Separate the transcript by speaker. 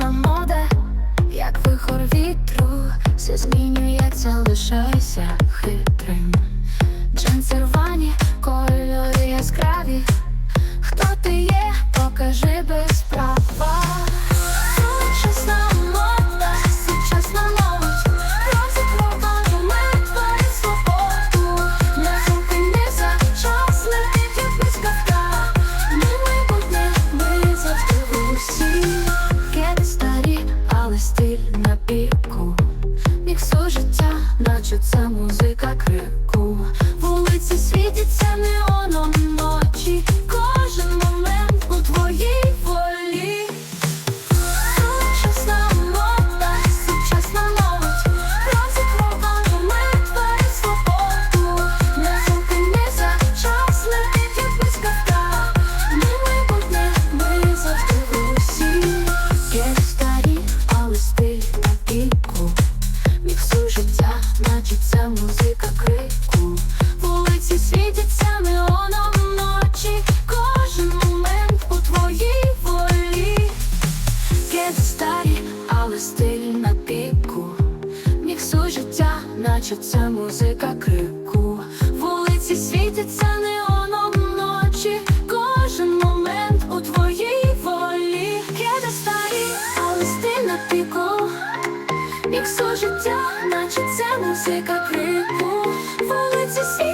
Speaker 1: сучасна мода, як вихор вітру, все змінюється, лишайся хитрим. Стиль на піку. Міксу життя, наче це музика крику. Вулиці світяться неоном Чується музика крику, вулиці світяться неоном ночі. Кожен момент у твоїй волі Кеди старі, але листи на піку. Міксу життя, наче це музика крику, вулиці світяться